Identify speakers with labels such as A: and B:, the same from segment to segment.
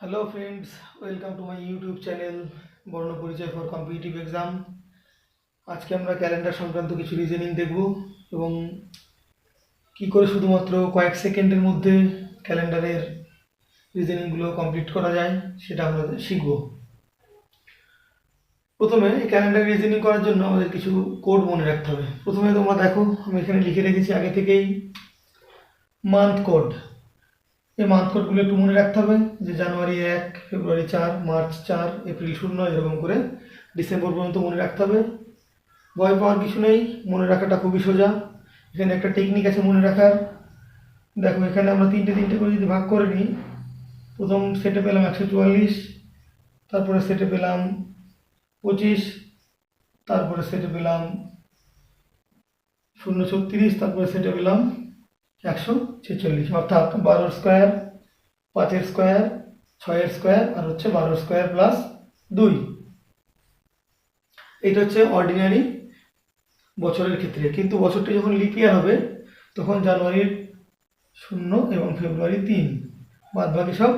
A: Hello friends welcome to my YouTube channel Barna Parichay for competitive exam আজকে আমরা calendar সংক্রান্ত কিছু reasoning দেখব এবং কি করে শুধুমাত্র কয়েক সেকেন্ডের মধ্যে ক্যালেন্ডারের রিজনিংগুলো কমপ্লিট করা যায়, সেটা আমরা শিখব। প্রথমে এই ক্যালেন্ডার রিজনিং করার জন্য আমাদের কিছু কোড মনে রাখতে হবে। প্রথমে তোমরা দেখো, আমি এখানে লিখে রেখেছি আগে থেকেই মান্থ কোড এই মান্থ কোডগুলো একটু মনে রাখতে হবে যে জানুয়ারি এক ফেব্রুয়ারি চার মার্চ চার এপ্রিল শূন্য, এরকম করে ডিসেম্বর পর্যন্ত মনে রাখতে হবে। ভয় পাওয়ার কিছু নেই, মনে রাখাটা খুবই সোজা। এখানে একটা টেকনিক আছে মনে রাখার। দেখো, এখানে আমরা তিনটে তিনটে করে যদি ভাগ করে নিই, প্রথম সেটে পেলাম একশো চুয়াল্লিশ, তারপরে সেটে পেলাম পঁচিশ, তারপরে সেটে পেলাম শূন্য ছত্রিশ, তারপরে সেটে পেলাম একশো। ছেচল্লিশ, অর্থাৎ বারোর স্কোয়ার, পাঁচের স্কোয়ার, ছয়ের স্কোয়ার আর হচ্ছে বারোর স্কোয়ার প্লাস দুই। এটা হচ্ছে অর্ডিনারি বছরের ক্ষেত্রে। কিন্তু বছরটি যখন লিপিয়ার হবে, তখন জানুয়ারির শূন্য এবং ফেব্রুয়ারি তিন। বাদ বাকি সব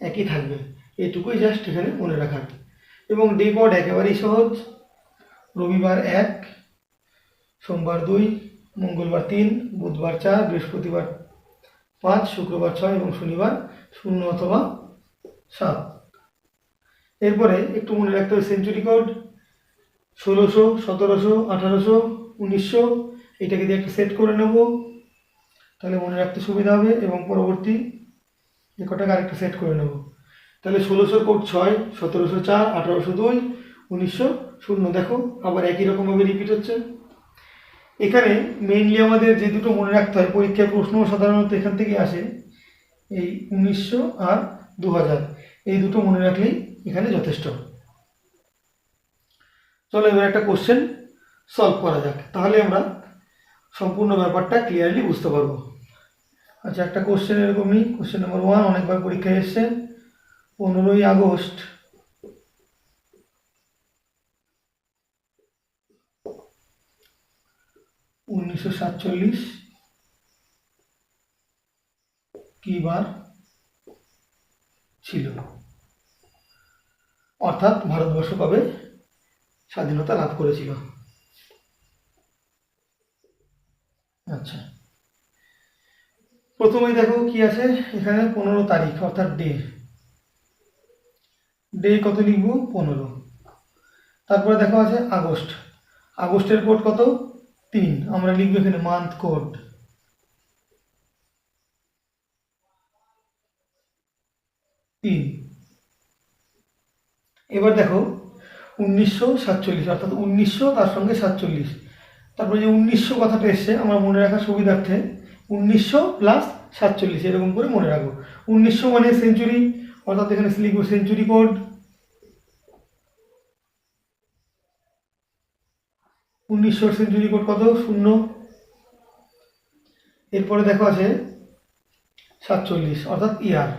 A: একই থাকবে। এটুকুই জাস্ট এখানে মনে রাখার এবং ডে কোড একেবারেই সহজ। রবিবার এক, সোমবার দুই, মঙ্গলবার তিন, বুধবার চার, বৃহস্পতিবার পাঁচ, শুক্রবার ছয় এবং শনিবার শূন্য অথবা সাত। এরপরে একটু মনে রাখতে হবে সেঞ্চুরি কোড ষোলোশো, সতেরোশো, আঠারোশো, উনিশশো, এটাকে দিয়ে একটা সেট করে নেব। তাহলে মনে রাখতে সুবিধা হবে এবং পরবর্তী যে কটাকে আরেকটা সেট করে নেব। তাহলে ষোলোশো কোড ছয়, সতেরোশো চার, আঠারোশো দুই, উনিশশো শূন্য। দেখো, আবার একই রকমভাবে রিপিট হচ্ছে। এখানে মেইনলি আমাদের যে দুটো মনে রাখতে হয়, পরীক্ষার প্রশ্ন সাধারণত এখান থেকে আসে। এই উনিশশো আর দু হাজার এই দুটো মনে রাখলেই এখানে যথেষ্ট। চলো এবার একটা কোশ্চেন সলভ করা যাক। তাহলে আমরা সম্পূর্ণ ব্যাপারটা ক্লিয়ারলি বুঝতে পারব। আচ্ছা একটা কোশ্চেন এরকমই। কোশ্চেন নাম্বার ওয়ান অনেকবার পরীক্ষায় এসছে পনেরোই আগস্ট উনিশশো সাতচল্লিশ কি বার ছিল? অর্থাৎ ভারতবর্ষ কবে স্বাধীনতা লাভ করেছিল? আচ্ছা। প্রথমেই দেখো কি আছে এখানে পনেরো তারিখ, অর্থাৎ ডে। ডে কত লিখব? পনেরো। তারপরে দেখো আছে আগস্ট। আগস্টের কোড কত? তিন, আমরা লিখব এখানে মান্থ কোড তিন। এবার দেখো, উনিশশো সাতচল্লিশ, অর্থাৎ উনিশশো তার সঙ্গে সাতচল্লিশ। তারপরে যে উনিশশো কথাটা এসছে, আমার মনে রাখার সুবিধার্থে উনিশশো প্লাস সাতচল্লিশ, এরকম করে মনে রাখব। উনিশশো মানে সেঞ্চুরি অর্থাৎ এখানে লিখব সেঞ্চুরি কোড উনিশশো সেঞ্চুরি কোড কত? শূন্য। এরপরে দেখো আছে সাতচল্লিশ, অর্থাৎ ইয়ার।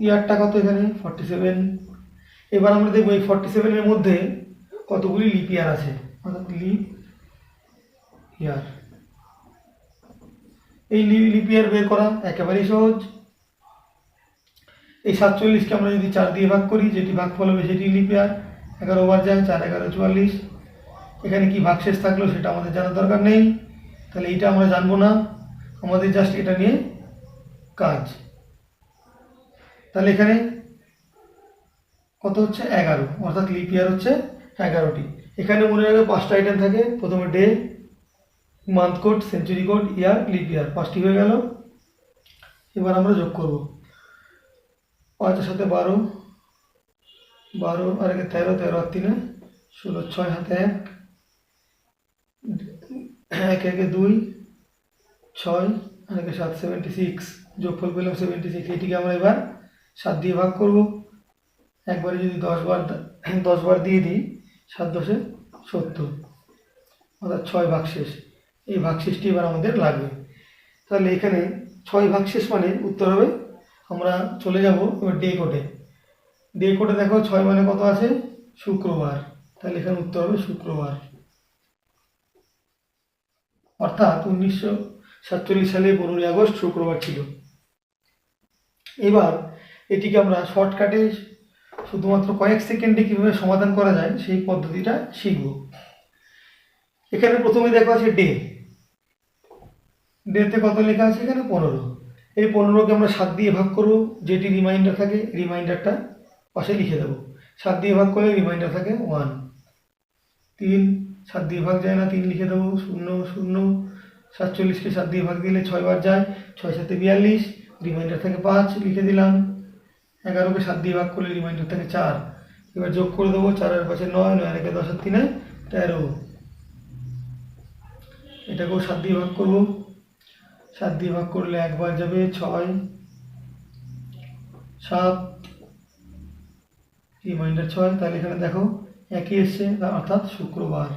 A: ইয়ারটা কত এখানে? ফর্টি সেভেন এবার আমরা দেখব এই ফর্টি সেভেনের মধ্যে কতগুলি লিপ ইয়ার আছে, অর্থাৎ লিপ ইয়ার এই লিপ ইয়ার বের করা একেবারেই সহজ। এই সাতচল্লিশকে আমরা যদি চার দিয়ে ভাগ করি, যেটি ভাগ ফল হবে সেটি লিপ ইয়ার এগারো বার যায় চার এগারো চুয়াল্লিশ। এখানে কি ভাগশেষ থাকল সেটা আমাদের জানার দরকার নেই। তাহলে এইটা আমরা জানব না। আমাদের জাস্ট এটা নিয়ে কাজ। তাহলে এখানে কত হচ্ছে? এগারো। অর্থাৎ লিপ ইয়ার হচ্ছে এগারোটি। এখানে মনে রাখবে পাঁচটা আইটেম থাকে। প্রথমে day month code century code year leap year পাঁচটি হয়ে গেল। এবার আমরা যোগ করব। পাঁচের সাথে বারো। বারো, আর একে তেরো তেরো আর তিনে, ষোলো, ছয় হাতে এক। এক, একে দুই, ছয়, আর একে সাত সেভেন্টি সিক্স যোগফল পেলাম সেভেন্টি সিক্স এটিকে আমরা এবার সাত দিয়ে ভাগ করব। একবারে যদি দশ বার দশ বার দিয়ে দিই, সাত দশে সত্তর। অর্থাৎ ছয় ভাগশেষ এই ভাগশেষটি এবার আমাদের লাগবে। তাহলে এখানে ছয় ভাগশেষ মানে উত্তর হবে। আমরা চলে যাব এবার ডে কোডে ডে কোডে দেখো ছয় মানে কত আছে? শুক্রবার। তাহলে এখানে উত্তর হবে শুক্রবার। অর্থাৎ উনিশশো সাতচল্লিশ সালে পনেরোই আগস্ট শুক্রবার ছিল। এবার এটিকে আমরা শর্টকাটে শুধুমাত্র কয়েক সেকেন্ডে কীভাবে সমাধান করা যায়, সেই পদ্ধতিটা শিখব। এখানে প্রথমে দেখো আছে ডে ডেতে কত লেখা আছে? এখানে পনেরো। এই পনেরোকে আমরা সাত দিয়ে ভাগ করব, যেটি রিমাইন্ডার থাকে রিমাইন্ডারটা পাশে লিখে দেবো। সাত দিয়ে ভাগ করলে রিমাইন্ডার থাকে ওয়ান তিন, সাত দিয়ে ভাগ যায় না, তিন লিখে দেবো, শূন্য শূন্য। সাতচল্লিশকে সাত দিয়ে ভাগ দিলে ছয়বার যায়, ছয় সাথে বিয়াল্লিশ রিমাইন্ডার থাকে পাঁচ, লিখে দিলাম। এগারোকে সাত দিয়ে ভাগ করলে রিমাইন্ডার থাকে চার। এবার যোগ করে দেবো, চারের পাশে নয় নয় একে দশ আর তিনে তেরো। এটাকেও সাত দিয়ে ভাগ করব। সাত দিয়ে ভাগ করলে একবার যাবে ছয়। সাত রিমাইন্ডার ছয়, তাহলে এখানে দেখো একই এসছে অর্থাৎ শুক্রবার।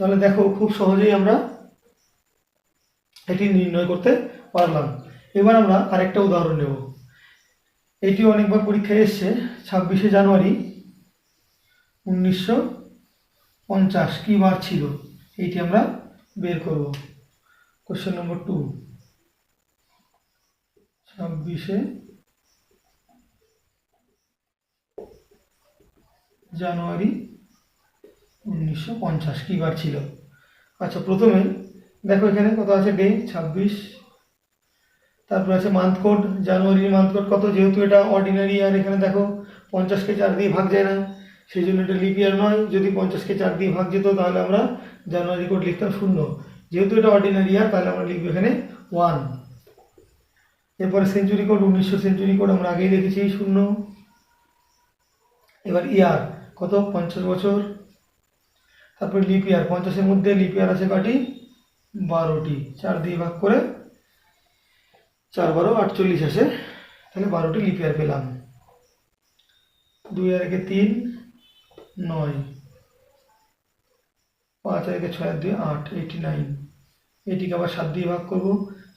A: তাহলে দেখো খুব সহজেই আমরা এটি নির্ণয় করতে পারলাম। এবার আমরা আরেকটা উদাহরণ নেব। এটি অনেকবার পরীক্ষায় এসছে, ছাব্বিশে জানুয়ারি উনিশশো পঞ্চাশ, কী বার ছিল? এইটি আমরা বের করব। কোশ্চেন নম্বর টু ছাব্বিশে জানুয়ারি উনিশশো পঞ্চাশ, কী বার ছিল? আচ্ছা প্রথমে দেখো এখানে কত আছে ডে? ছাব্বিশ। তারপর আছে মান্থ কোড জানুয়ারির মান্থ কোড কত? যেহেতু এটা অর্ডিনারি আর এখানে দেখো পঞ্চাশকে চার দিয়ে ভাগ যায় না সেই জন্য এটা লিপ ইয়ার নয়। যদি পঞ্চাশকে চার দিয়ে ভাগ যেত, তাহলে আমরা জানুয়ারি কোড লিখতাম শূন্য। যেহেতু এটা অর্ডিনারি ইয়ার তাহলে আমরা লিখব এখানে ওয়ান এরপরে সেঞ্চুরি কোড উনিশশো সেঞ্চুরি কোড আমরা আগেই দেখেছি শূন্য। এবার ইয়ার কত? পঞ্চাশ বছর। তারপরে লিপ ইয়ার পঞ্চাশের মধ্যে লিপ ইয়ার আছে কাটি বারোটি। চার দিয়ে ভাগ করে চার বারো আটচল্লিশ আসে। তাহলে বারোটি লিপ ইয়ার পেলাম। দুই আর একে তিন, নয়। পাঁচ আর একে ছয় আর দুই, আট এইটি নাইন এটিকে আবার সাত দিয়ে ভাগ করব।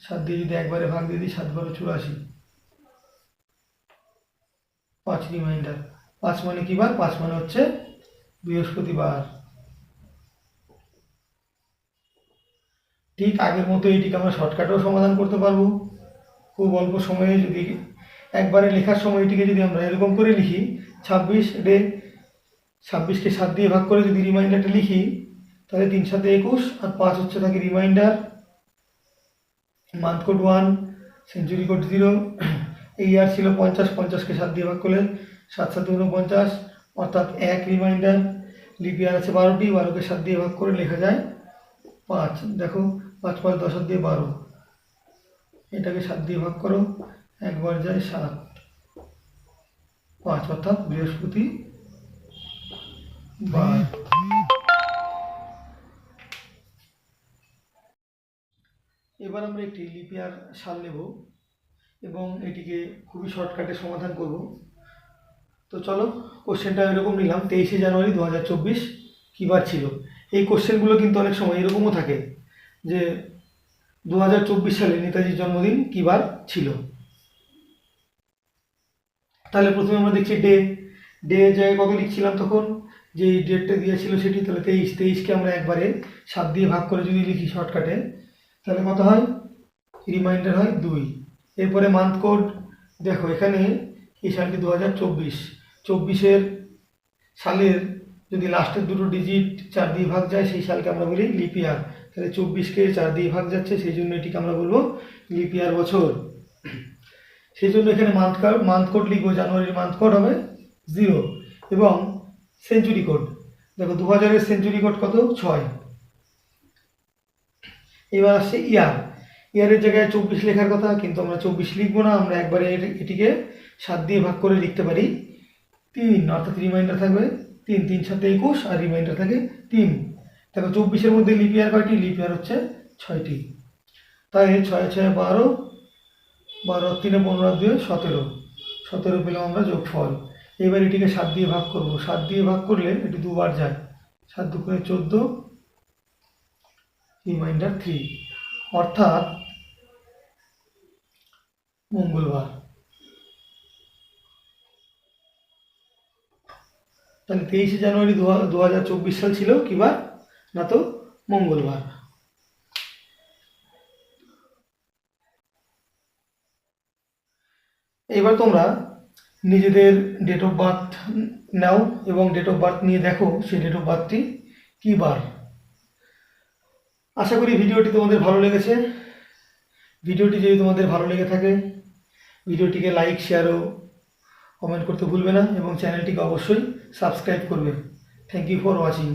A: সাত দিয়ে যদি একবারে ভাগ দিয়ে দিই, সাত বারো চুরাশি। পাঁচ রিমাইন্ডার পাঁচ মানে কি বার? পাঁচ মানে হচ্ছে বৃহস্পতিবার। ঠিক আগের মতো এটিকে আমরা শর্টকাটেও সমাধান করতে পারব। খুব অল্প সময়ে যদি একবারে লেখার সময় এটিকে যদি আমরা এরকম করে লিখি, ছাব্বিশ ডে ছাব্বিশকে সাত দিয়ে ভাগ করে যদি রিমাইন্ডারটা লিখি, তাহলে তিন সাথে একুশ আর পাঁচ হচ্ছে থাকে reminder month code one century code zero এই আর ছিল পঞ্চাশ পঞ্চাশকে সাত দিয়ে ভাগ করলে সাত সাত উনপঞ্চাশ অর্থাৎ এক রিমাইন্ডার লিপ ইয়ার আছে বারোটি বারোকে সাত দিয়ে ভাগ করে লেখা যায় পাঁচ। দেখো, পাঁচ পাঁচ দশ দিয়ে বারো। এটাকে সাত দিয়ে ভাগ করো, একবার যায় সাত। পাঁচ, অর্থাৎ বৃহস্পতি বার। এবার আমরা একটি লিপিয়ার সাল নেব। এবং এটিকে খুবই শর্টকাটে সমাধান করব। তো চলো কোশ্চেনটা এরকম নিলাম, তেইশে জানুয়ারি দু হাজার চব্বিশ কী বার ছিল? এই কোশ্চেনগুলো কিন্তু অনেক সময় এরকমও থাকে যে দু হাজার চব্বিশ সালে নেতাজির জন্মদিন কী বার ছিল? তাহলে প্রথমে আমরা দেখছি ডে। ডে জায়গায় কত লিখছিলাম তখন? যে ডেটটা দিয়েছিল সেটি তাহলে তেইশ। তেইশকে আমরা একবারে সাত দিয়ে ভাগ করে যদি লিখি শর্টকাটে তাহলে কত হয়? রিমাইন্ডার হয় দুই। এরপরে মান্থ কোড দেখো এখানে এই সালটি দু হাজার চব্বিশ, চব্বিশের সালের যদি লাস্টের দুটো ডিজিট চার দিয়ে ভাগ যায়, সেই সালকে আমরা বলি লিপিয়ার তাহলে চব্বিশকে চার দিয়ে ভাগ যাচ্ছে, সেই জন্য এটিকে আমরা বলব লিপিয়ার বছর। সেই জন্য এখানে মান্থ কার্ড মান্থ কোড লিখব, জানুয়ারির মান্থ কোড হবে জিরো এবং সেঞ্চুরি কোড দেখো দু হাজারের সেঞ্চুরি কোড কত? ছয়। এবার আসছে ইয়ার ইয়ারের জায়গায় চব্বিশ লেখার কথা, কিন্তু আমরা চব্বিশ লিখব না, আমরা একবারে এটি- এটিকে সাত দিয়ে ভাগ করে লিখতে পারি। তিন, অর্থাৎ রিমাইন্ডার থাকবে। তিন তিন সাথে একুশ, আর রিমাইন্ডার থাকে তিন। দেখো, চব্বিশের মধ্যে লিপিয়ার কয়টি? লিপিয়ার হচ্ছে ছয়টি। তাই ছয় ছয়, বারো বারো, তিনে পনেরো দুয়ে সতেরো। সতেরো পেলাম আমরা যোগফল। এবার এটিকে সাত দিয়ে ভাগ করব। সাত দিয়ে ভাগ করলে এটি দুবার যায়। সাত দু করে চোদ্দ রিমাইন্ডার থ্রি অর্থাৎ মঙ্গলবার। তাহলে তেইশে জানুয়ারি দু হাজার চব্বিশ সাল ছিল কিবার না তো, মঙ্গলবার। এবার তোমরা নিজেদের ডেট অফ বার্থ নাও এবং ডেট অফ বার্থ নিয়ে দেখো সেই ডেট অফ বার্থটি কী বার। আশা করি ভিডিওটি তোমাদের ভালো লেগেছে। ভিডিওটি যদি তোমাদের ভালো লেগে থাকে ভিডিওটিকে লাইক শেয়ার ও কমেন্ট করতে ভুলবে না এবং চ্যানেলটিকে অবশ্যই সাবস্ক্রাইব করবে। Thank you for watching